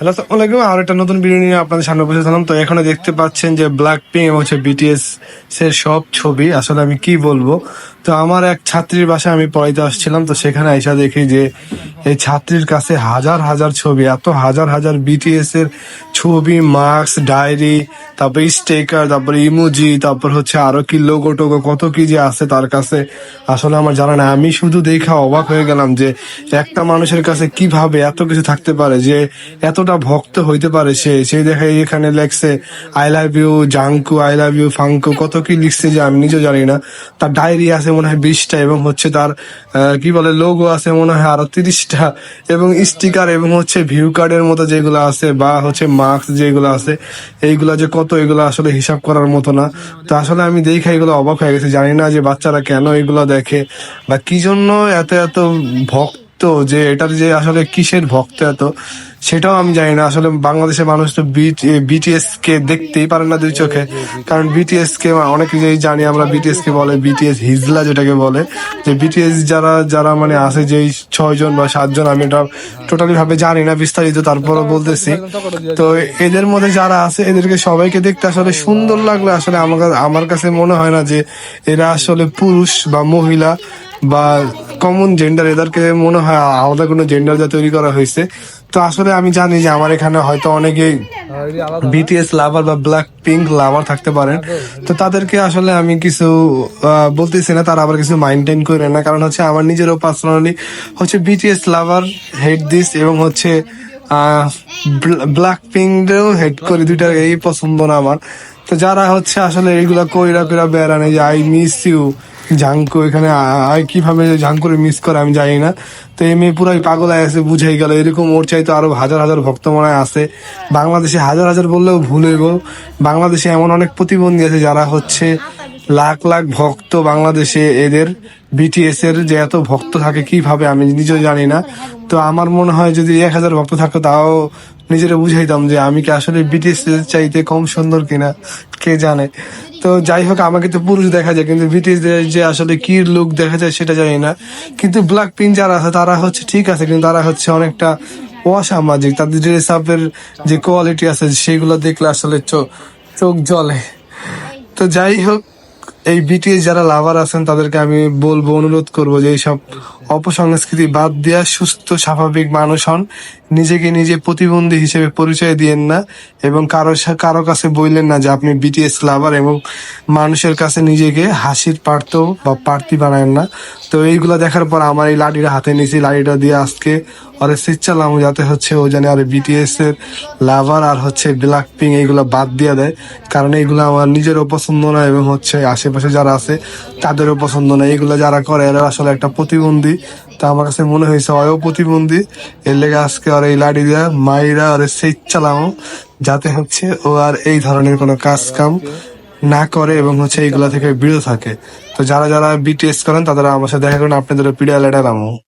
Hello আসসালামাইকুম আর একটা নতুন ভিডিও নিয়ে আপনাদের সামনে বসেছিলাম তো এখানে দেখতে পাচ্ছেন যে ব্ল্যাক পিং এবং হচ্ছে বিটিএস এর সব ছবি। আসলে আমি কি বলব? তো আমার এক ছাত্রীর বাসায় আমি পড়াইতে আসছিলাম। তো সেখানে আইসা দেখি যে এই ছাত্রীর কাছে হাজার হাজার ছবি, এত হাজার হাজার বিটিএস এর ছবি মাস্ক ডায়েরি তারপর স্টেকার তারপর ইমোজি তারপর হচ্ছে আরও কি লোগো টোগো, কত কি যে আছে তার কাছে। আসলে আমার জানা না আমি শুধু দেখা অবাক হয়ে গেলাম যে একটা মানুষের কাছে কীভাবে এত কিছু থাকতে পারে, যে এতটা ভক্ত হইতে পারে সে। সেই দেখে এখানে লেখছে I love you Jungkook I love you ফাঙ্কু কত কি লিখছে যে আমি নিজেও জানি না। তার ডায়েরি আছে মনে হয় বিশটা এবং হচ্ছে তার কি বলে লোগো আছে মনে হয় আরও তিরিশটা এবং স্টিকার এবং হচ্ছে ভিউ কার্ডের মতো যেগুলো আছে বা হচ্ছে মাস্ক যেগুলো আছে, এইগুলা যে কত এগুলো আসলে হিসাব করার মতো না। তো আসলে আমি দেখে এগুলো অবাক হয়ে গেছি। জানি না যে বাচ্চারা কেন এগুলো দেখে বা কি জন্য এত এত ভক্ত যে এটার যে আসলে কিসের ভক্ত এত, সেটাও আমি জানি না। আসলে বাংলাদেশের মানুষ তো বিটিএস কে দেখতেই পারে না দুই চোখে। কারণ বিটিএস কে অনেক জানি, আমরা বিটিএস কে বলে বিটিএস হিজলা যেটাকে বলে। যে বিটিএস যারা যারা মানে আছে যে ছয় জন বা সাতজন, আমি এটা টোটালি ভাবে জানি না বিস্তারিত, তারপরও বলতেছি। তো এদের মধ্যে যারা আছে, এদেরকে সবাইকে দেখতে আসলে সুন্দর লাগলে আসলে আমার আমার কাছে মনে হয় না যে এরা আসলে পুরুষ বা মহিলা বা কমন জেন্ডার এদেরকে মনে হয় আলাদা কোনো জেন্ডার যা তৈরি করা হয়েছে। তো আসলে আমি জানি যে আমার এখানে হয়তো অনেকেই বিটিএস লাভার বা ব্ল্যাক পিঙ্ক লাভার থাকতে পারেন। তো তাদেরকে আসলে আমি কিছু বলতেছি না, তারা আবার কিছু মাইন্টেন করে না। কারণ হচ্ছে আমার নিজেরও পার্সোনালি হচ্ছে বিটিএস লাভার হেড দিস এবং হচ্ছে ব্ল্যাক পিঙ্কেও হেড করি দুইটা, এই পছন্দ না আমার। তো যারা হচ্ছে আসলে এইগুলা কইরা কইরা বেড়ানে যে আই মিস ইউ জাঙ্কু এখানে আই কীভাবে জাঙ্কুরে মিস করে আমি জানি না তো এই মেয়ে পুরাই পাগল আছে বুঝাই গেল। এরকম ওর চাইতে আরও হাজার হাজার ভক্ত মনে আছে। বাংলাদেশে হাজার হাজার বললেও ভুল হইব। বাংলাদেশে এমন অনেক প্রতিবন্ধী আছে যারা হচ্ছে লাখ লাখ ভক্ত বাংলাদেশে এদের বিটিএস এর যে এত ভক্ত থাকে, কীভাবে আমি নিজেও জানি না তো আমার মনে হয় যদি এক হাজার ভক্ত থাকতো, তাও নিজেরা বুঝাইতাম যে আমি কি আসলে বিটিএস চাইতে কম সুন্দর কিনা, কে জানে। তো যাই হোক, আমাকে তো পুরুষ দেখা যায়, কিন্তু বিটিএস যে আসলে কি লুক দেখা যায় সেটা জানি না। কিন্তু ব্ল্যাক পিন যারা আছে, তারা হচ্ছে ঠিক আছে, কিন্তু তারা হচ্ছে অনেকটা অসামাজিক। তাদের ড্রেস আপের যে কোয়ালিটি আছে, সেগুলো দেখলে আসলে চো- চোখ জ্বলে। তো যাই হোক এই বিটিএস যারা লাভার আছেন, তাদেরকে আমি বলব, অনুরোধ করব যে এইসব অপসংস্কৃতি বাদ দিয়া সুস্থ, স্বাভাবিক মানুষ হন। নিজেকে নিজে প্রতিবন্ধী হিসেবে পরিচয় দিয়েন না এবং কারও কারও কাছে বললেন না যে আপনি বিটিএস লাভার এবং মানুষের কাছে নিজেকে হাসির পার্থ বা প্রার্থী বানায়েন না। তো এইগুলা দেখার পর আমার এই লাঠিটা হাতে নিয়েছি। লাঠিটা দিয়ে আজকে ওরে শিচ্ছালাম যাতে হচ্ছে ও জানে আর বিটিএস এর লাভার আর হচ্ছে ব্ল্যাক পিং এইগুলা বাদ দিয়ে দেয়। কারণ এইগুলো আমার নিজেরও পছন্দ না এবং হচ্ছে আশেপাশে যারা আছে, তাদেরও পছন্দ না এগুলো যারা করে, এরা আসলে একটা প্রতিবন্ধী। তা আমার কাছে মনে হয়েছে, অয়ও প্রতিবন্ধী। এর লেগে আজকে আর এই লাড়ি দিয়া মাইরা আর সেই চালাও, যাতে হচ্ছে ও আর এই ধরনের কোনো কাজ কাম না করে এবং হচ্ছে এইগুলা থেকে বিরত থাকে। তো যারা যারা বিটিএস করেন, তাদের আমার সাথে দেখা করেন আপনাদের পিডিয়া লেডার লেটারামো